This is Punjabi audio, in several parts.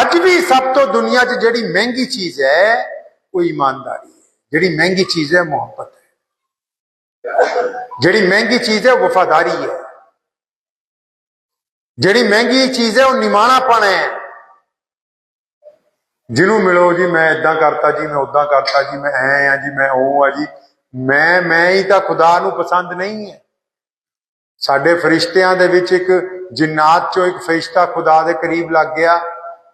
ਅੱਜ ਵੀ ਸਭ ਤੋਂ ਦੁਨੀਆ 'ਚ ਜਿਹੜੀ ਮਹਿੰਗੀ ਚੀਜ਼ ਹੈ, ਉਹ ਇਮਾਨਦਾਰੀ ਹੈ। ਜਿਹੜੀ ਮਹਿੰਗੀ ਚੀਜ਼ ਹੈ, ਮੁਹੱਬਤ ਹੈ। ਜਿਹੜੀ ਮਹਿੰਗੀ ਚੀਜ਼ ਹੈ, ਉਹ ਵਫਾਦਾਰੀ ਹੈ। ਜਿਹੜੀ ਮਹਿੰਗੀ ਚੀਜ਼ ਹੈ, ਉਹ ਨਿਮਾਣਾਪਣ ਹੈ। ਜਿਹਨੂੰ ਮਿਲੋ ਜੀ, ਮੈਂ ਇਦਾਂ ਕਰਤਾ ਜੀ, ਮੈਂ ਉਦਾਂ ਕਰਤਾ ਜੀ, ਮੈਂ ਐ ਆ ਜੀ, ਮੈਂ ਉਹ ਆ ਜੀ। ਮੈਂ ਮੈਂ ਹੀ ਤਾਂ ਖੁਦਾ ਨੂੰ ਪਸੰਦ ਨਹੀਂ ਹੈ। ਸਾਡੇ ਫਰਿਸ਼ਤਿਆਂ ਦੇ ਵਿੱਚ ਇੱਕ ਜਿੰਨਾਤ ਚੋਂ ਇੱਕ ਫਰਿਸ਼ਤਾ ਖੁਦਾ ਦੇ ਕਰੀਬ ਲੱਗ ਗਿਆ।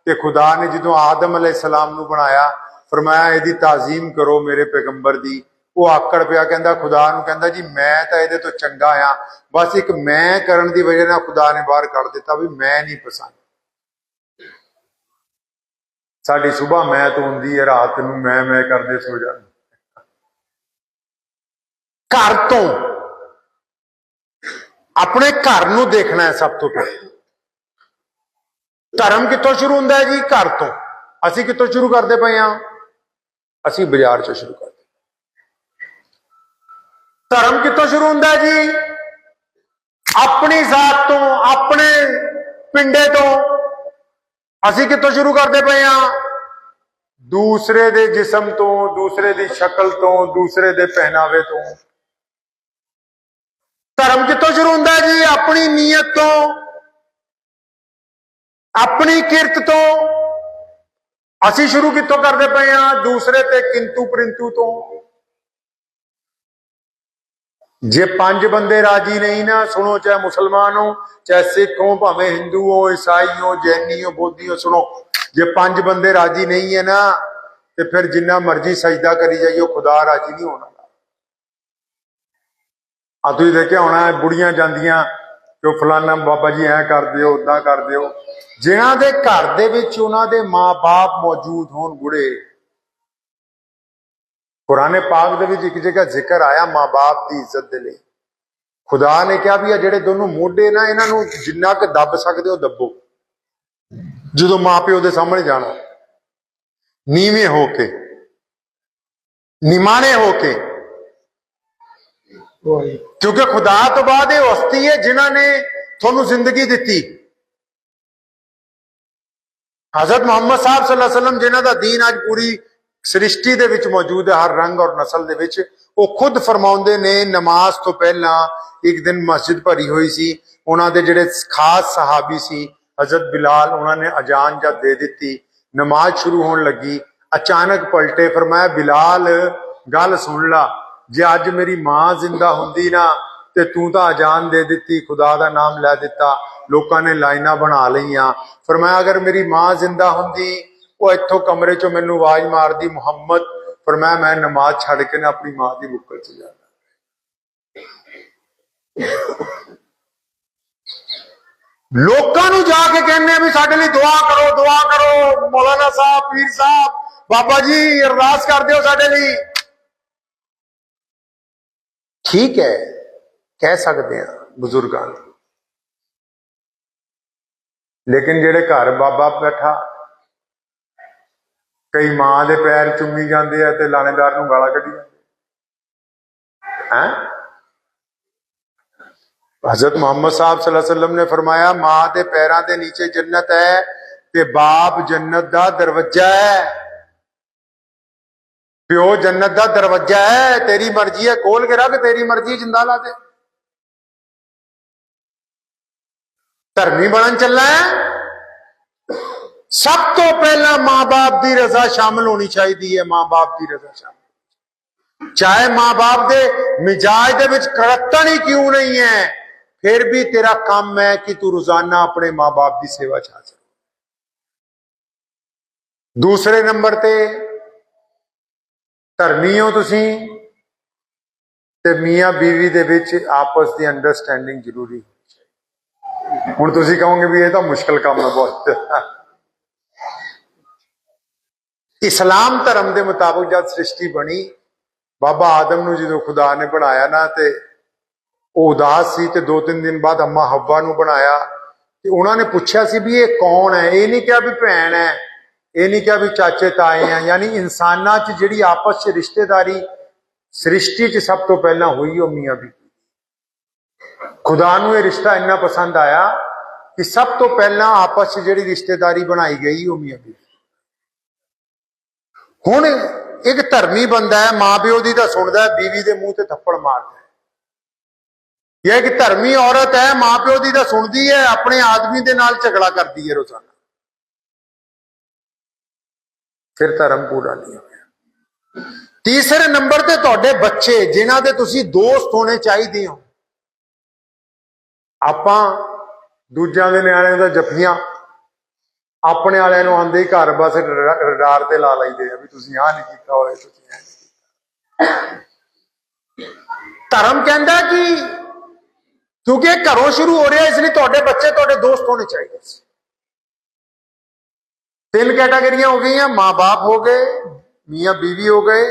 ਤੇ ਖੁਦਾ ਨੇ ਜਦੋਂ ਆਦਮ ਅਲੈਹ ਨੂੰ ਬਣਾਇਆ, ਫਰਮਾਇਆ, ਇਹਦੀ ਤਾਜ਼ੀਮ ਕਰੋ ਮੇਰੇ ਪੈਗੰਬਰ ਦੀ। ਉਹ ਆਕੜ ਪਿਆ, ਕਹਿੰਦਾ, ਖੁਦਾ ਨੂੰ ਕਹਿੰਦਾ, ਜੀ, ਮੈਂ ਤਾਂ ਇਹਦੇ ਤੋਂ ਚੰਗਾ ਆ। ਬਸ ਇੱਕ ਮੈਂ ਕਰਨ ਦੀ ਵਜ੍ਹਾ ਨਾਲ ਖੁਦਾ ਨੇ ਬਾਹਰ ਕੱਢ ਦਿੱਤਾ ਵੀ ਮੈਂ ਨਹੀਂ ਪਸੰਦ। ਸਾਡੀ ਸਵੇਰ ਮੈਂ ਤੋਂ ਹੁੰਦੀ ਹੈ, ਰਾਤ ਨੂੰ ਮੈਂ ਮੈਂ ਕਰਦੇ ਸੋ ਜਾਂਦੇ ਘਰ ਤੋਂ। ਆਪਣੇ ਘਰ ਨੂੰ ਦੇਖਣਾ ਹੈ ਸਭ ਤੋਂ ਪਹਿਲਾਂ। ਧਰਮ ਕਿੱਥੋਂ ਸ਼ੁਰੂ ਹੁੰਦਾ ਹੈ ਜੀ? ਘਰ ਤੋਂ। ਅਸੀਂ ਕਿੱਥੋਂ ਸ਼ੁਰੂ ਕਰਦੇ ਪਏ ਹਾਂ? ਅਸੀਂ ਬਾਜ਼ਾਰ ਚੋਂ ਸ਼ੁਰੂ ਕਰਦੇ ਧਰਮ ਕਿੱਥੋਂ ਸ਼ੁਰੂ ਹੁੰਦਾ ਜੀ? ਆਪਣੀ ਜ਼ਾਤ ਤੋਂ, ਆਪਣੇ ਪਿੰਡੇ ਤੋਂ ਅਸੀਂ ਕਿੱਥੋਂ ਸ਼ੁਰੂ ਕਰਦੇ ਪਏ ਹਾਂ? ਦੂਸਰੇ ਦੇ ਜਿਸਮ ਤੋਂ, ਦੂਸਰੇ ਦੀ ਸ਼ਕਲ ਤੋਂ, ਦੂਸਰੇ ਦੇ ਪਹਿਨਾਵੇ ਤੋਂ। ਧਰਮ ਕਿੱਥੋਂ ਸ਼ੁਰੂ ਹੁੰਦਾ ਜੀ? ਆਪਣੀ ਨੀਅਤ ਤੋਂ। ਆਪਣੀ ਕਿਰਤ ਤੋਂ ਅਸੀਂ ਸ਼ੁਰੂ ਕਿੱਥੋਂ ਕਰਦੇ ਪਏ ਹਾਂ? ਦੂਸਰੇ ਤੇ ਕਿੰਤੂ ਪਰਿੰਤੂ ਤੋਂ। ਜੇ ਪੰਜ ਬੰਦੇ ਰਾਜੀ ਨਹੀਂ ਨਾ, ਸੁਣੋ ਚਾਹੇ ਮੁਸਲਮਾਨ ਹੋ, ਚਾਹੇ ਸਿੱਖ ਹੋ, ਭਾਵੇਂ ਹਿੰਦੂ ਹੋ, ਈਸਾਈ ਹੋ, ਜੈਨੀ ਹੋ, ਬੋਧੀ ਹੋ, ਸੁਣੋ, ਜੇ ਪੰਜ ਬੰਦੇ ਰਾਜੀ ਨਹੀਂ ਹੈ ਨਾ, ਤੇ ਫਿਰ ਜਿੰਨਾ ਮਰਜ਼ੀ ਸਜਦਾ ਕਰੀ ਜਾਈਓ, ਖੁਦਾ ਰਾਜੀ ਨਹੀਂ ਹੋਣਾ। ਆ ਤੁਸੀਂ ਦੇਖਿਆ ਹੋਣਾ, ਬੁੜੀਆਂ ਜਾਂਦੀਆਂ ਕਿ ਫਲਾਨਾ ਬਾਬਾ ਜੀ ਐ ਕਰ ਦਿਓ ਉਦਾਂ ਕਰ ਦਿਓ। ਜਿਨ੍ਹਾਂ ਦੇ ਘਰ ਦੇ ਵਿੱਚ ਉਹਨਾਂ ਦੇ ਮਾਪੇ ਮੌਜੂਦ ਹੋਣ ਬੁੜੇ ਕੁਰਾਨੇ ਪਾਕ ਦੇ ਵਿੱਚ ਇੱਕ ਜਗ੍ਹਾ ਜ਼ਿਕਰ ਆਇਆ ਮਾਪੇ ਦੀ ਇੱਜ਼ਤ ਦੇ ਲਈ। ਖੁਦਾ ਨੇ ਕਿਹਾ ਵੀ ਆ ਜਿਹੜੇ ਦੋਨੋਂ ਮੋਢੇ ਨਾ ਇਹਨਾਂ ਨੂੰ ਜਿੰਨਾ ਕੁ ਦੱਬ ਸਕਦੇ ਹੋ ਦੱਬੋ। ਜਦੋਂ ਮਾਪਿਓ ਦੇ ਸਾਹਮਣੇ ਜਾਣਾ ਨੀਵੇਂ ਹੋ ਕੇ ਨਿਮਾਣੇ ਹੋ ਕੇ ਕਿਉਂਕਿ ਖੁਦਾ ਤੋਂ ਬਾਅਦ ਇਹ ਹਸਤੀ ਹੈ ਜਿਨ੍ਹਾਂ ਨੇ ਤੁਹਾਨੂੰ ਜ਼ਿੰਦਗੀ ਦਿੱਤੀ। ਹਜ਼ਰਤ ਮੁਹੰਮਦ ਸਾਹਿਬ ਸੱਲੱਲਾਹੁ ਅਲੈहि ਵਸੱਲਮ ਜਿਨ੍ਹਾਂ ਦਾ ਦੀਨ ਅੱਜ ਪੂਰੀ ਸ੍ਰਿਸ਼ਟੀ ਦੇ ਵਿੱਚ ਮੌਜੂਦ ਹੈ, ਹਰ ਰੰਗ ਔਰ ਨਸਲ ਦੇ ਵਿੱਚ, ਉਹ ਖੁਦ ਫਰਮਾਉਂਦੇ ਨੇ, ਨਮਾਜ਼ ਤੋਂ ਪਹਿਲਾਂ ਇੱਕ ਦਿਨ ਮਸਜਿਦ ਭਰੀ ਹੋਈ ਸੀ, ਉਹਨਾਂ ਦੇ ਜਿਹੜੇ ਖਾਸ ਸਹਾਬੀ ਸੀ, ਹਜ਼ਰਤ ਬਿਲਾਲ, ਉਹਨਾਂ ਨੇ ਅਜ਼ਾਨ ਜਾਂ ਦੇ ਦਿੱਤੀ, ਨਮਾਜ਼ ਸ਼ੁਰੂ ਹੋਣ ਲੱਗੀ, ਅਚਾਨਕ ਪਲਟੇ ਫਰਮਾਇਆ, ਬਿਲਾਲ, ਗੱਲ ਸੁਣ ਲਾ, ਜੇ ਅੱਜ ਮੇਰੀ ਮਾਂ ਜ਼ਿੰਦਾ ਹੁੰਦੀ ਨਾ, ਤੇ ਤੂੰ ਤਾਂ ਅਜ਼ਾਨ ਦੇ ਦਿੱਤੀ, ਖੁਦਾ ਦਾ ਨਾਮ ਲੈ ਦਿੱਤਾ ਲੋਕਾਂ ਨੇ ਲਾਈਨਾਂ ਬਣਾ ਲਈਆਂ। ਫਰਮਾਇਆ ਅਗਰ ਮੇਰੀ ਮਾਂ ਜ਼ਿੰਦਾ ਹੁੰਦੀ, ਉਹ ਇੱਥੋਂ ਕਮਰੇ ਚੋਂ ਮੈਨੂੰ ਆਵਾਜ਼ ਮਾਰਦੀ, ਮੁਹੰਮਦ ਫਰਮਾਇਆ ਮੈਂ ਨਮਾਜ਼ ਛੱਡ ਕੇ ਨਾ ਆਪਣੀ ਮਾਂ ਦੀ ਬੁੱਕਲ ਚ ਜਾਣਾ ਲੋਕਾਂ ਨੂੰ ਜਾ ਕੇ ਕਹਿੰਦੇ ਵੀ ਸਾਡੇ ਲਈ ਦੁਆ ਕਰੋ ਦੁਆ ਕਰੋ। ਮੌਲਾਨਾ ਸਾਹਿਬ, ਪੀਰ ਸਾਹਿਬ, ਬਾਬਾ ਜੀ, ਅਰਦਾਸ ਕਰ ਦਿਓ ਸਾਡੇ ਲਈ। ਠੀਕ ਹੈ, ਕਹਿ ਸਕਦੇ ਆ ਬਜ਼ੁਰਗਾਂ ਨੂੰ। ਲੇਕਿਨ ਜਿਹੜੇ ਘਰ ਬਾਬਾ ਬੈਠਾ ਕਈ ਮਾਂ ਦੇ ਪੈਰ ਚੁੰਮੀ ਜਾਂਦੇ ਆ ਤੇ ਲਾਣੇਦਾਰ ਨੂੰ ਗਾਲਾਂ ਕੱਢੀ ਜਾਂਦੇ ਹੈ हजरत मोहम्मद साहब सल्लल्लाहु अलैहि वसल्लम ने फरमाया मां ਦੇ ਪੈਰਾਂ ਦੇ ਨੀਚੇ ਜੰਨਤ ਹੈ ਤੇ ਬਾਪ ਜੰਨਤ ਦਾ ਦਰਵਾਜ਼ਾ ਹੈ ਪਿਓ ਜੰਨਤ ਦਾ ਦਰਵਾਜ਼ਾ ਹੈ ਤੇਰੀ ਮਰਜ਼ੀ ਹੈ ਖੋਲ ਕੇ ਰੱਖ ਤੇਰੀ ਮਰਜ਼ੀ ਜਿੰਦਾ ਲਾ ਦੇ ਧਰਮੀ ਬਣਨ ਚੱਲਾ ਹੈ। ਸਭ ਤੋਂ ਪਹਿਲਾਂ ਮਾਂ-ਬਾਪ ਦੀ ਰਜ਼ਾ ਸ਼ਾਮਲ ਹੋਣੀ ਚਾਹੀਦੀ ਹੈ, ਮਾਂ-ਬਾਪ ਦੀ ਰਜ਼ਾ ਸ਼ਾਮਲ। ਚਾਹੇ ਮਾਂ-ਬਾਪ ਦੇ ਮਿਜਾਜ ਦੇ ਵਿੱਚ ਕਰਤਨ ਹੀ ਕਿਉਂ ਨਹੀਂ ਹੈ, ਫਿਰ ਵੀ ਤੇਰਾ ਕੰਮ ਹੈ ਕਿ ਤੂੰ ਰੋਜ਼ਾਨਾ ਆਪਣੇ ਮਾਂ-ਬਾਪ ਦੀ ਸੇਵਾ ਚ ਹਾਜ਼ਰ ਹੋ। ਦੂਸਰੇ ਨੰਬਰ ਤੇ, ਧਰਮੀ ਹੋ ਤੁਸੀਂ, ਤੇ ਮੀਆਂ ਬੀਵੀ ਦੇ ਵਿੱਚ ਆਪਸ ਦੀ ਅੰਡਰਸਟੈਂਡਿੰਗ ਜ਼ਰੂਰੀ ਹੋਣੀ ਹੁਣ ਤੁਸੀਂ ਕਹੋਗੇ ਵੀ ਇਹ ਤਾਂ ਮੁਸ਼ਕਲ ਕੰਮ ਹੈ ਬਹੁਤ। ਇਸਲਾਮ ਧਰਮ ਦੇ ਮੁਤਾਬਕ ਜਦ ਸ੍ਰਿਸ਼ਟੀ ਬਣੀ, ਬਾਬਾ ਆਦਮ ਨੂੰ ਜਦੋਂ ਖੁਦਾ ਨੇ ਬਣਾਇਆ ਨਾ ਤੇ ਉਹ ਉਦਾਸ ਸੀ ਤੇ ਦੋ ਤਿੰਨ ਦਿਨ ਬਾਅਦ ਅੰਮਾ ਹੱਵਾ ਨੂੰ ਬਣਾਇਆ ਤੇ ਉਹਨਾਂ ਨੇ ਪੁੱਛਿਆ ਸੀ ਵੀ ਇਹ ਕੌਣ ਹੈ? ਇਹ ਨਹੀਂ ਕਿਹਾ ਵੀ ਭੈਣ ਹੈ, ਇਹ ਨਹੀਂ ਕਿਹਾ ਵੀ ਚਾਚੇ ਤਾਏ ਆ ਯਾਨੀ ਇਨਸਾਨਾਂ 'ਚ ਜਿਹੜੀ ਆਪਸ 'ਚ ਰਿਸ਼ਤੇਦਾਰੀ ਸ੍ਰਿਸ਼ਟੀ 'ਚ ਸਭ ਤੋਂ ਪਹਿਲਾਂ ਹੋਈ ਉਹ ਮੀਆਂ ਵੀ ਖੁਦਾ ਨੂੰ ਇਹ ਰਿਸ਼ਤਾ ਇੰਨਾ ਪਸੰਦ ਆਇਆ ਕਿ ਸਭ ਤੋਂ ਪਹਿਲਾਂ ਆਪਸ 'ਚ ਜਿਹੜੀ ਰਿਸ਼ਤੇਦਾਰੀ ਬਣਾਈ ਗਈ ਉਹ ਮੀਆਂ ਬੀਵੀ ਹੁਣ ਇੱਕ ਧਰਮੀ ਬੰਦਾ ਹੈ, ਮਾਂ ਪਿਓ ਦੀ ਤਾਂ ਸੁਣਦਾ ਹੈ, ਬੀਵੀ ਦੇ ਮੂੰਹ ਤੇ ਥੱਪੜ ਮਾਰਦਾ ਹੈ। ਇਹ ਇੱਕ ਧਰਮੀ ਔਰਤ ਹੈ, ਮਾਂ ਪਿਓ ਦੀ ਤਾਂ ਸੁਣਦੀ ਹੈ, ਆਪਣੇ ਆਦਮੀ ਦੇ ਨਾਲ ਝਗੜਾ ਕਰਦੀ ਹੈ ਰੋਜ਼ਾਨਾ। ਫਿਰ ਧਰਮ ਪੂਰਾ ਨਹੀਂ ਹੋਇਆ। ਤੀਸਰੇ ਨੰਬਰ ਤੇ ਤੁਹਾਡੇ ਬੱਚੇ, ਜਿਨ੍ਹਾਂ ਦੇ ਤੁਸੀਂ ਦੋਸਤ ਹੋਣੇ ਚਾਹੀਦੇ ਹੋ ਆਪਾਂ ਦੂਜਿਆਂ ਦੇ ਨਿਆਣਿਆਂ ਦਾ ਜੱਫੀਆਂ ਆਪਣੇ ਵਾਲਿਆਂ ਨੂੰ ਆਂਦੇ ਹੀ ਘਰ ਬਸ ਰਡਾਰ ਤੇ ਲਾ ਲਈਦੇ ਆ ਵੀ ਤੁਸੀਂ ਆਹ ਨਹੀਂ ਕੀਤਾ ਹੋਏ ਤੁਸੀਂ ਇਹ ਧਰਮ ਕਹਿੰਦਾ ਕਿ ਕਿਉਂਕਿ ਇਹ ਘਰੋਂ ਸ਼ੁਰੂ ਹੋ ਰਿਹਾ, ਇਸ ਲਈ ਤੁਹਾਡੇ ਬੱਚੇ, ਤੁਹਾਡੇ ਦੋਸਤ ਹੋਣੇ ਚਾਹੀਦੇ ਸੀ। ਤਿੰਨ ਕੈਟਾਗਰੀਆਂ ਹੋ ਗਈਆਂ, ਮਾਂ-ਬਾਪ ਹੋ ਗਏ ਮੀਆਂ ਬੀਵੀ ਹੋ ਗਏ,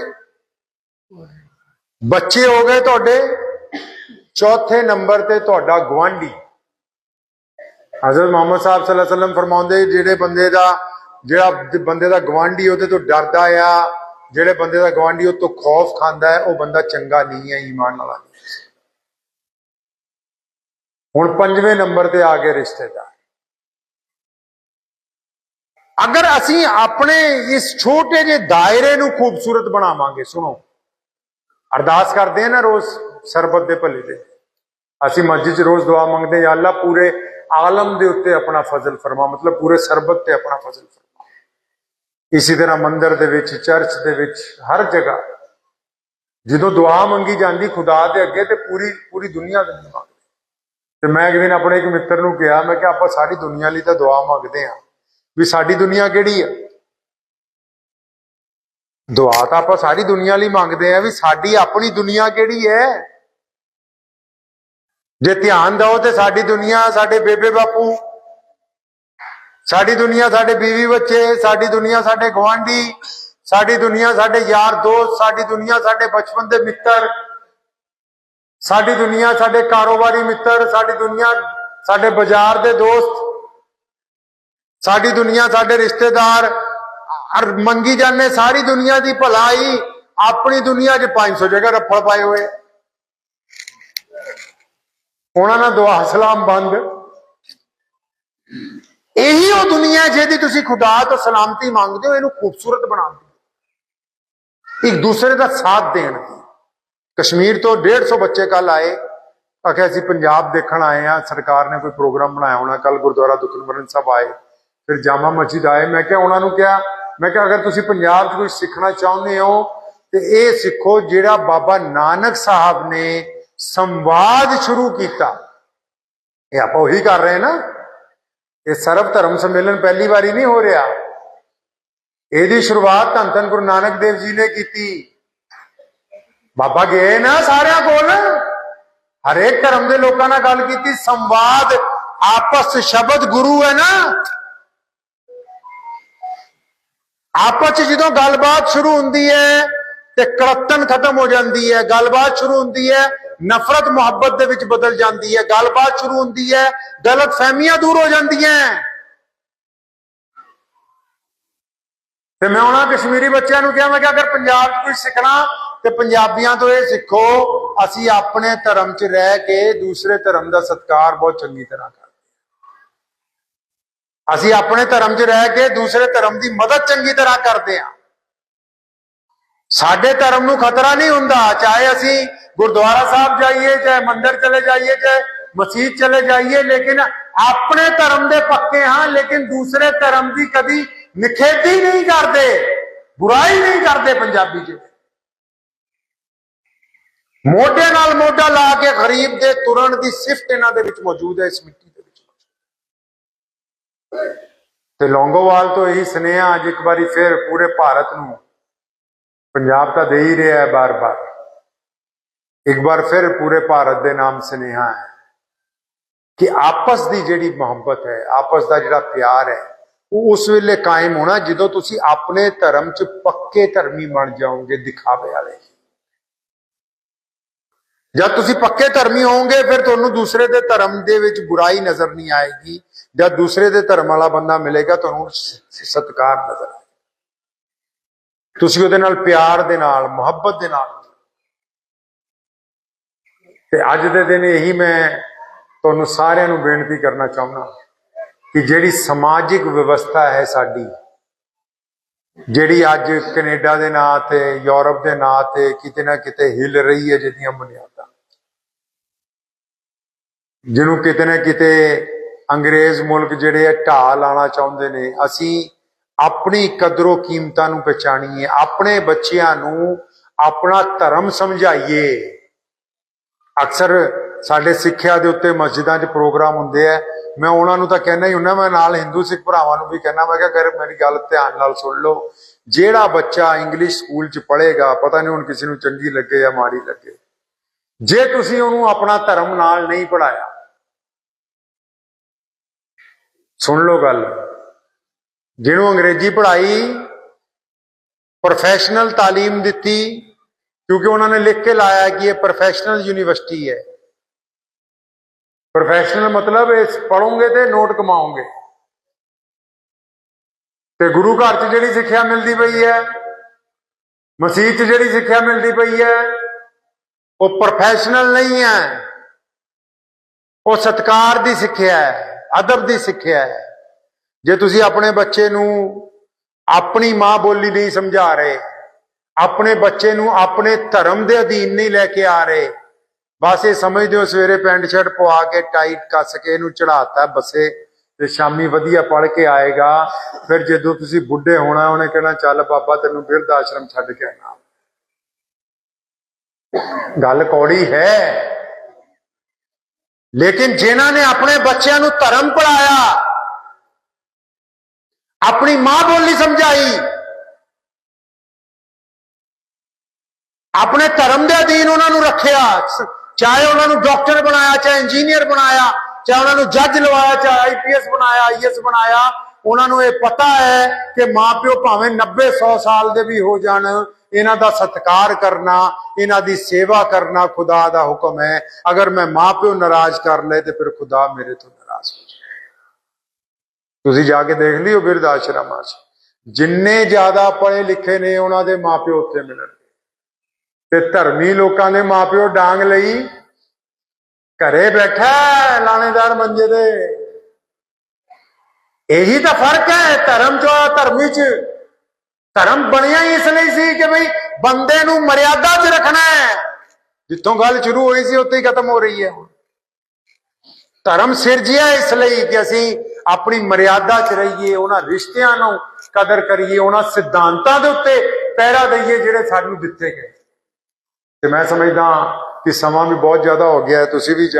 ਬੱਚੇ ਹੋ ਗਏ ਤੁਹਾਡੇ। ਚੌਥੇ ਨੰਬਰ ਤੇ ਤੁਹਾਡਾ ਗਵਾਂਢੀ ਹਜ਼ਰਤ ਮੁਹੰਮਦ ਸਾਹਿਬ ਸੱਲੱਲਾਹੁ ਅਲੈहि ਵਸੱਲਮ ਫਰਮਾਉਂਦੇ, ਜਿਹੜੇ ਬੰਦੇ ਦਾ, ਜਿਹੜਾ ਬੰਦੇ ਦਾ ਗਵਾਂਢੀ ਉਹਦੇ ਤੋਂ ਡਰਦਾ ਆ, ਜਿਹੜੇ ਬੰਦੇ ਦਾ ਗਵਾਂਢੀ ਉਹ ਤੋਂ ਖੌਫ ਖਾਂਦਾ ਹੈ, ਉਹ ਬੰਦਾ ਚੰਗਾ ਨਹੀਂ ਹੈ ਈਮਾਨ ਵਾਲਾ। ਹੁਣ ਪੰਜਵੇਂ ਨੰਬਰ ਤੇ ਆ ਗਏ ਰਿਸ਼ਤੇਦਾਰ। ਅਗਰ ਅਸੀਂ ਆਪਣੇ ਇਸ ਛੋਟੇ ਜਿਹੇ ਦਾਇਰੇ ਨੂੰ ਖੂਬਸੂਰਤ ਬਣਾਵਾਂਗੇ, ਸੁਣੋ। ਅਰਦਾਸ ਕਰਦੇ ਆ ਨਾ ਰੋਜ਼ ਸਰਬਤ ਦੇ ਭਲੇ ਦੇ ਅਸੀਂ ਮਸਜਿਦ 'ਚ ਰੋਜ਼ ਦੁਆ ਮੰਗਦੇ ਹਾਂ, ਯਾ ਅੱਲਾ ਪੂਰੇ ਆਲਮ ਦੇ ਉੱਤੇ ਆਪਣਾ ਫਜ਼ਲ ਫਰਮਾ ਮਤਲਬ ਪੂਰੇ ਸਰਬਤ ਤੇ ਆਪਣਾ ਫਜ਼ਲ ਫਰਮਾ। ਇਸੇ ਤਰ੍ਹਾਂ ਮੰਦਰ ਦੇ ਵਿੱਚ ਚਰਚ ਦੇ ਵਿੱਚ ਹਰ ਜਗ੍ਹਾ ਜਦੋਂ ਦੁਆ ਮੰਗੀ ਜਾਂਦੀ ਖੁਦਾ ਦੇ ਅੱਗੇ ਤੇ ਪੂਰੀ ਪੂਰੀ ਦੁਨੀਆ ਦੇ ਲਈ ਮੰਗਦੇ। ਤੇ ਮੈਂ ਇੱਕ ਦਿਨ ਆਪਣੇ ਇੱਕ ਮਿੱਤਰ ਨੂੰ ਕਿਹਾ ਮੈਂ ਕਿ ਆਪਾਂ ਸਾਰੀ ਦੁਨੀਆ ਲਈ ਤਾਂ ਦੁਆ ਮੰਗਦੇ ਆ ਵੀ ਸਾਡੀ ਦੁਨੀਆ ਕਿਹੜੀ ਆ? ਦੁਆ ਤਾਂ ਆਪਾਂ ਸਾਰੀ ਦੁਨੀਆ ਲਈ ਮੰਗਦੇ ਆ ਵੀ ਸਾਡੀ ਆਪਣੀ ਦੁਨੀਆ ਕਿਹੜੀ ਹੈ? ਜੇ ਧਿਆਨ ਦਿਓ ਤੇ ਸਾਡੀ ਦੁਨੀਆ, ਸਾਡੇ ਬੇਬੇ ਬਾਪੂ, ਸਾਡੀ ਦੁਨੀਆ ਸਾਡੇ ਬੀਵੀ ਬੱਚੇ, ਸਾਡੀ ਦੁਨੀਆ ਸਾਡੇ ਗਵਾਂਢੀ ਸਾਡੀ ਦੁਨੀਆ ਸਾਡੇ ਯਾਰ ਦੋਸਤ, ਸਾਡੀ ਦੁਨੀਆ ਸਾਡੇ ਬਚਪਨ ਦੇ ਮਿੱਤਰ, ਸਾਡੀ ਦੁਨੀਆ ਸਾਡੇ ਕਾਰੋਬਾਰੀ ਮਿੱਤਰ, ਸਾਡੀ ਦੁਨੀਆ ਸਾਡੇ ਬਾਜ਼ਾਰ ਦੇ ਦੋਸਤ, ਸਾਡੀ ਦੁਨੀਆ ਸਾਡੇ ਰਿਸ਼ਤੇਦਾਰ, ਅਰ ਮੰਗੀ ਜਾਂਦੇ ਸਾਰੀ ਦੁਨੀਆ ਦੀ ਭਲਾਈ ਆਪਣੀ ਦੁਨੀਆ 'ਚ 500 ਜਗ੍ਹਾ ਰੱਫੜ ਪਾਏ ਹੋਏ। ਉਹਨਾਂ ਨਾਲ ਦੁਆ, ਸਲਾਮ ਬੰਦ। ਇਹੀ ਉਹ ਦੁਨੀਆ ਜਿਹਦੀ ਤੁਸੀਂ ਖੁਦਾ ਤੋਂ ਸਲਾਮਤੀ ਮੰਗਦੇ ਹੋ, ਇਹਨੂੰ ਖੂਬਸੂਰਤ ਬਣਾਉਂਦੇ ਇੱਕ ਦੂਸਰੇ ਦਾ ਸਾਥ ਦੇਣ। ਕਸ਼ਮੀਰ ਤੋਂ 150 ਬੱਚੇ ਕੱਲ ਆਏ। ਆਖਿਆ, ਅਸੀਂ ਪੰਜਾਬ ਦੇਖਣ ਆਏ ਆ ਸਰਕਾਰ ਨੇ ਕੋਈ ਪ੍ਰੋਗਰਾਮ ਬਣਾਇਆ ਹੋਣਾ। ਕੱਲ ਗੁਰਦੁਆਰਾ ਦੁਖਨਿਵਾਰਨ ਸਾਹਿਬ ਆਏ। ਫਿਰ ਜਾਮਾ ਮਸਜਿਦ ਆਏ। ਮੈਂ ਕਿਹਾ, ਉਹਨਾਂ ਨੂੰ ਕਿਹਾ, ਮੈਂ ਕਿਹਾ, ਅਗਰ ਤੁਸੀਂ ਪੰਜਾਬ 'ਚ ਕੁਝ ਸਿੱਖਣਾ ਚਾਹੁੰਦੇ ਹੋ, ਤੇ ਇਹ ਸਿੱਖੋ ਜਿਹੜਾ ਬਾਬਾ ਨਾਨਕ ਸਾਹਿਬ ਨੇ ਸੰਵਾਦ ਸ਼ੁਰੂ ਕੀਤਾ। ਇਹ ਆਪਾਂ ਉਹੀ ਕਰ ਰਹੇ ਨਾ। ਇਹ ਸਰਵ ਧਰਮ ਸੰਮੇਲਨ ਪਹਿਲੀ ਵਾਰੀ ਨਹੀਂ ਹੋ ਰਿਹਾ। ਇਹਦੀ ਸ਼ੁਰੂਆਤ ਧੰਨ ਧੰਨ ਗੁਰੂ ਨਾਨਕ ਦੇਵ ਜੀ ਨੇ ਕੀਤੀ। ਬਾਬਾ ਗਏ ਨਾ ਸਾਰਿਆਂ ਕੋਲ? ਹਰੇਕ ਧਰਮ ਦੇ ਲੋਕਾਂ ਨਾਲ ਗੱਲ ਕੀਤੀ। ਸੰਵਾਦ ਆਪਸ ਸ਼ਬਦ ਗੁਰੂ ਹੈ ਨਾ। ਆਪਸ 'ਚ ਜਦੋਂ ਗੱਲਬਾਤ ਸ਼ੁਰੂ ਹੁੰਦੀ ਹੈ ਤੇ ਕਰਤਨ ਖਤਮ ਹੋ ਜਾਂਦੀ ਹੈ। ਗੱਲਬਾਤ ਸ਼ੁਰੂ ਹੁੰਦੀ ਹੈ ਨਫ਼ਰਤ, ਮੁਹੱਬਤ ਦੇ ਵਿੱਚ ਬਦਲ ਜਾਂਦੀ ਹੈ, ਗੱਲਬਾਤ ਸ਼ੁਰੂ ਹੁੰਦੀ ਹੈ, ਗਲਤ ਫਹਿਮੀਆਂ ਦੂਰ ਹੋ ਜਾਂਦੀਆਂ ਤੇ ਮੈਂ ਉਹਨਾਂ ਕਸ਼ਮੀਰੀ ਬੱਚਿਆਂ ਨੂੰ ਕਿਹਾ, ਮੈਂ ਕਿਹਾ ਅਗਰ ਪੰਜਾਬ 'ਚ ਕੁਝ ਸਿੱਖਣਾ, ਤੇ ਪੰਜਾਬੀਆਂ ਤੋਂ ਇਹ ਸਿੱਖੋ, ਅਸੀਂ ਆਪਣੇ ਧਰਮ 'ਚ ਰਹਿ ਕੇ ਦੂਸਰੇ ਧਰਮ ਦਾ ਸਤਿਕਾਰ ਬਹੁਤ ਚੰਗੀ ਤਰ੍ਹਾਂ ਕਰਦੇ ਹਾਂ। ਅਸੀਂ ਆਪਣੇ ਧਰਮ 'ਚ ਰਹਿ ਕੇ ਦੂਸਰੇ ਧਰਮ ਦੀ ਮਦਦ ਚੰਗੀ ਤਰ੍ਹਾਂ ਕਰਦੇ ਹਾਂ ਸਾਡੇ ਧਰਮ ਨੂੰ ਖਤਰਾ ਨਹੀਂ ਹੁੰਦਾ, ਚਾਹੇ ਅਸੀਂ ਗੁਰਦੁਆਰਾ ਸਾਹਿਬ ਜਾਈਏ, ਚਾਹੇ ਮੰਦਿਰ ਚਲੇ ਜਾਈਏ, ਚਾਹੇ ਮਸਜਿਦ ਚਲੇ ਜਾਈਏ, ਲੇਕਿਨ ਆਪਣੇ ਧਰਮ ਦੇ ਪੱਕੇ ਹਾਂ, ਲੇਕਿਨ ਦੂਸਰੇ ਧਰਮ ਦੀ ਕਦੀ ਨਿਖੇਧੀ ਨਹੀਂ ਕਰਦੇ, ਬੁਰਾਈ ਨਹੀਂ ਕਰਦੇ ਪੰਜਾਬੀ ਜਿਹੜੇ ਮੋਢੇ ਨਾਲ ਮੋਢਾ ਲਾ ਕੇ ਗਰੀਬ ਦੇ ਤੁਰਨ ਦੀ ਸਿਫਤ ਇਹਨਾਂ ਦੇ ਵਿੱਚ ਮੌਜੂਦ ਹੈ, ਇਸ ਮਿੱਟੀ ਦੇ ਵਿੱਚ। ਤੇ ਲੌਂਗੋਵਾਲ ਤੋਂ ਇਹੀ ਸੁਨੇਹਾ ਅੱਜ ਇੱਕ ਵਾਰੀ ਫਿਰ ਪੂਰੇ ਭਾਰਤ ਨੂੰ ਪੰਜਾਬ ਤਾਂ ਦੇ ਹੀ ਰਿਹਾ ਹੈ ਬਾਰ-ਬਾਰ ਇੱਕ ਵਾਰ ਫਿਰ ਪੂਰੇ ਭਾਰਤ ਦੇ ਨਾਮ ਸੁਨੇਹਾ ਹੈ ਕਿ ਆਪਸ ਦੀ ਜਿਹੜੀ ਮੁਹੱਬਤ ਹੈ, ਆਪਸ ਦਾ ਜਿਹੜਾ ਪਿਆਰ ਹੈ, ਉਹ ਉਸ ਵੇਲੇ ਕਾਇਮ ਹੋਣਾ ਜਦੋਂ ਤੁਸੀਂ ਆਪਣੇ ਧਰਮ 'ਚ ਪੱਕੇ ਧਰਮੀ ਬਣ ਜਾਓਗੇ ਦਿਖਾਵੇ ਵਾਲੇ। ਜਦ ਤੁਸੀਂ ਪੱਕੇ ਧਰਮੀ ਹੋਵੋਗੇ, ਫਿਰ ਤੁਹਾਨੂੰ ਦੂਸਰੇ ਦੇ ਧਰਮ ਦੇ ਵਿੱਚ ਬੁਰਾਈ ਨਜ਼ਰ ਨਹੀਂ ਆਏਗੀ। ਜਦ ਦੂਸਰੇ ਦੇ ਧਰਮ ਵਾਲਾ ਬੰਦਾ ਮਿਲੇਗਾ, ਤੁਹਾਨੂੰ ਸਤਿਕਾਰ ਨਜ਼ਰ ਤੁਸੀਂ ਉਹਦੇ ਨਾਲ ਪਿਆਰ ਦੇ ਨਾਲ, ਮੁਹੱਬਤ ਦੇ ਨਾਲ। ਤੇ ਅੱਜ ਦੇ ਦਿਨ ਇਹੀ ਮੈਂ ਤੁਹਾਨੂੰ ਸਾਰਿਆਂ ਨੂੰ ਬੇਨਤੀ ਕਰਨਾ ਚਾਹੁੰਦਾ ਕਿ ਜਿਹੜੀ ਸਮਾਜਿਕ ਵਿਵਸਥਾ ਹੈ ਸਾਡੀ, ਜਿਹੜੀ ਅੱਜ ਕੈਨੇਡਾ ਦੇ ਨਾਂ ਤੇ, ਯੂਰਪ ਦੇ ਨਾਂ ਤੇ ਕਿਤੇ ਨਾ ਕਿਤੇ ਹਿੱਲ ਰਹੀ ਹੈ ਜਿਹਦੀਆਂ ਬੁਨਿਆਦਾਂ। ਜਿਹਨੂੰ ਕਿਤੇ ਨਾ ਕਿਤੇ ਅੰਗਰੇਜ਼ ਮੁਲਕ ਜਿਹੜੇ ਆ ਢਾਹ ਲਾਣਾ ਚਾਹੁੰਦੇ ਨੇ, ਅਸੀਂ ਆਪਣੀ ਕਦਰੋ ਕੀਮਤਾਂ ਨੂੰ ਪਛਾਣੀਏ, ਆਪਣੇ ਬੱਚਿਆਂ ਨੂੰ ਆਪਣਾ ਧਰਮ ਸਮਝਾਈਏ। ਅਕਸਰ ਸਾਡੇ ਸਿੱਖਿਆ ਦੇ ਉੱਤੇ ਮਸਜਿਦਾਂ 'ਚ ਪ੍ਰੋਗਰਾਮ ਹੁੰਦੇ ਆ। ਮੈਂ ਉਹਨਾਂ ਨੂੰ ਤਾਂ ਕਹਿਣਾ ਹੀ ਹੁੰਨਾ ਮੈਂ ਨਾਲ ਹਿੰਦੂ ਸਿੱਖ ਭਰਾਵਾਂ ਨੂੰ ਵੀ ਕਹਿਣਾ ਮੈਂ ਕਿਹਾ ਕਰ ਮੇਰੀ ਗੱਲ ਧਿਆਨ ਨਾਲ ਸੁਣ ਲਓ। ਜਿਹੜਾ ਬੱਚਾ ਇੰਗਲਿਸ਼ ਸਕੂਲ 'ਚ ਪੜ੍ਹੇਗਾ, ਪਤਾ ਨਹੀਂ ਹੁਣ ਕਿਸੇ ਨੂੰ ਚੰਗੀ ਲੱਗੇ ਜਾਂ ਮਾੜੀ ਲੱਗੇ। ਜੇ ਤੁਸੀਂ ਉਹਨੂੰ ਆਪਣਾ ਧਰਮ ਨਾਲ ਨਹੀਂ ਪੜਾਇਆ ਸੁਣ ਲਓ ਗੱਲ। ਜਿਹਨੂੰ ਅੰਗਰੇਜ਼ੀ ਪੜ੍ਹਾਈ ਪ੍ਰੋਫੈਸ਼ਨਲ ਤਾਲੀਮ ਦਿੱਤੀ, ਕਿਉਂਕਿ ਉਹਨਾਂ ਨੇ ਲਿਖ ਕੇ ਲਾਇਆ ਕਿ ਇਹ ਪ੍ਰੋਫੈਸ਼ਨਲ ਯੂਨੀਵਰਸਿਟੀ ਹੈ। ਪ੍ਰੋਫੈਸ਼ਨਲ ਮਤਲਬ ਇਸ ਪੜੋਂਗੇ ਤੇ ਨੋਟ ਕਮਾਓਗੇ। ਤੇ ਗੁਰੂ ਘਰ 'ਚ ਜਿਹੜੀ ਸਿੱਖਿਆ ਮਿਲਦੀ ਪਈ ਹੈ ਮਸਜਿਦ 'ਚ ਜਿਹੜੀ ਸਿੱਖਿਆ ਮਿਲਦੀ ਪਈ ਹੈ, ਉਹ ਪ੍ਰੋਫੈਸ਼ਨਲ ਨਹੀਂ ਹੈ। ਉਹ ਸਤਕਾਰ ਦੀ ਸਿੱਖਿਆ ਹੈ, ਅਦਬ ਦੀ ਸਿੱਖਿਆ ਹੈ। ਜੇ ਤੁਸੀਂ ਆਪਣੇ ਬੱਚੇ ਨੂੰ ਆਪਣੀ ਮਾਂ ਬੋਲੀ ਨਹੀਂ ਸਮਝਾ ਰਹੇ, ਆਪਣੇ ਬੱਚੇ ਨੂੰ ਆਪਣੇ ਧਰਮ ਦੇ ਅਧੀਨ ਨਹੀਂ ਲੈ ਕੇ ਆ ਰਹੇ, ਬਸ ਇਹ ਸਮਝਦੇ ਹੋ ਸਵੇਰੇ ਪੈਂਟ ਸ਼ਰਟ ਪਵਾ ਕੇ ਟਾਈਟ ਕੱਸ ਕੇ ਇਹਨੂੰ ਚੜਾਤਾ ਬੱਸੇ ਤੇ ਸ਼ਾਮੀ ਵਧੀਆ ਪੜ ਕੇ ਆਏਗਾ, ਫਿਰ ਜਦੋਂ ਤੁਸੀਂ ਬੁੱਢੇ ਹੋਣਾ ਉਹਨੇ ਕਹਿਣਾ, ਚੱਲ ਬਾਬਾ ਤੈਨੂੰ ਬਿਰਧ ਆਸ਼ਰਮ ਛੱਡ ਕੇ ਆਣਾ ਗੱਲ ਕੌੜੀ ਹੈ। ਲੇਕਿਨ ਜਿਨ੍ਹਾਂ ਨੇ ਆਪਣੇ ਬੱਚਿਆਂ ਨੂੰ ਧਰਮ ਪੜਾਇਆ ਆਪਣੀ ਮਾਂ ਬੋਲੀ ਸਮਝਾਈ। ਆਪਣੇ ਧਰਮ ਦੇ ਅਧੀਨ ਉਹਨਾਂ ਨੂੰ ਰੱਖਿਆ। ਚਾਹੇ ਉਹਨਾਂ ਨੂੰ ਡਾਕਟਰ ਬਣਾਇਆ, ਚਾਹੇ ਇੰਜੀਨੀਅਰ ਬਣਾਇਆ, ਚਾਹੇ ਉਹਨਾਂ ਨੂੰ ਜੱਜ ਲਵਾਇਆ, ਚਾਹੇ ਆਈਪੀਐਸ ਬਣਾਇਆ ਆਈਐਸ ਬਣਾਇਆ, ਉਹਨਾਂ ਨੂੰ ਇਹ ਪਤਾ ਹੈ ਕਿ ਮਾਪਿਓ ਭਾਵੇਂ 90 100 ਸਾਲ ਦੇ ਵੀ ਹੋ ਜਾਣ, ਇਹਨਾਂ ਦਾ ਸਤਿਕਾਰ ਕਰਨਾ, ਇਹਨਾਂ ਦੀ ਸੇਵਾ ਕਰਨਾ ਖੁਦਾ ਦਾ ਹੁਕਮ ਹੈ। ਅਗਰ ਮੈਂ ਮਾਪਿਓ ਨਾਰਾਜ਼ ਕਰ ਲਏ ਤੇ ਫਿਰ ਖੁਦਾ ਮੇਰੇ ਤੋਂ ਤੁਸੀਂ ਜਾ ਕੇ ਦੇਖ ਲਿਓ ਬਿਰਧ ਆਸ਼ਰਮਾਂ 'ਚ ਜਿੰਨੇ ਜ਼ਿਆਦਾ ਪੜ੍ਹੇ ਲਿਖੇ ਨੇ ਉਹਨਾਂ ਦੇ ਮਾਪਿਓ ਉੱਥੇ ਮਿਲਣਗੇ। ਤੇ ਧਰਮੀ ਲੋਕਾਂ ਦੇ ਮਾਪਿਓ ਡਾਂਗ ਲਈ। ਘਰੇ ਬੈਠਾ ਲਾਣੇਦਾਰ ਮੰਜੇ ਦੇ ਇਹੀ ਤਾਂ ਫ਼ਰਕ ਹੈ ਧਰਮ ਚੋਂ ਧਰਮੀ ਚ। ਧਰਮ ਬਣਿਆ ਹੀ ਇਸ ਲਈ ਸੀ ਕਿ ਭਈ ਬੰਦੇ ਨੂੰ ਮਰਿਆਦਾ 'ਚ ਰੱਖਣਾ ਹੈ। ਜਿੱਥੋਂ ਗੱਲ ਸ਼ੁਰੂ ਹੋਈ ਸੀ, ਉੱਥੇ ਹੀ ਖਤਮ ਹੋ ਰਹੀ ਹੈ ਹੁਣ। ਧਰਮ ਸਿਰਜਿਆ ਇਸ ਲਈ ਕਿ ਅਸੀਂ ਆਪਣੀ ਮਰਿਆਦਾ 'ਚ ਰਹੀਏ, ਉਹਨਾਂ ਰਿਸ਼ਤਿਆਂ ਨੂੰ ਕਦਰ ਕਰੀਏ, ਉਹਨਾਂ ਸਿਧਾਂਤਾਂ ਦੇ ਉੱਤੇ ਪਹਿਰਾ ਦਈਏ ਜਿਹੜੇ ਸਾਨੂੰ ਦਿੱਤੇ ਗਏ। ਤੇ ਮੈਂ ਸਮਝਦਾ ਕਿ ਸਮਾਂ ਵੀ ਬਹੁਤ ਜ਼ਿਆਦਾ ਹੋ ਗਿਆ ਤੁਸੀਂ ਵੀ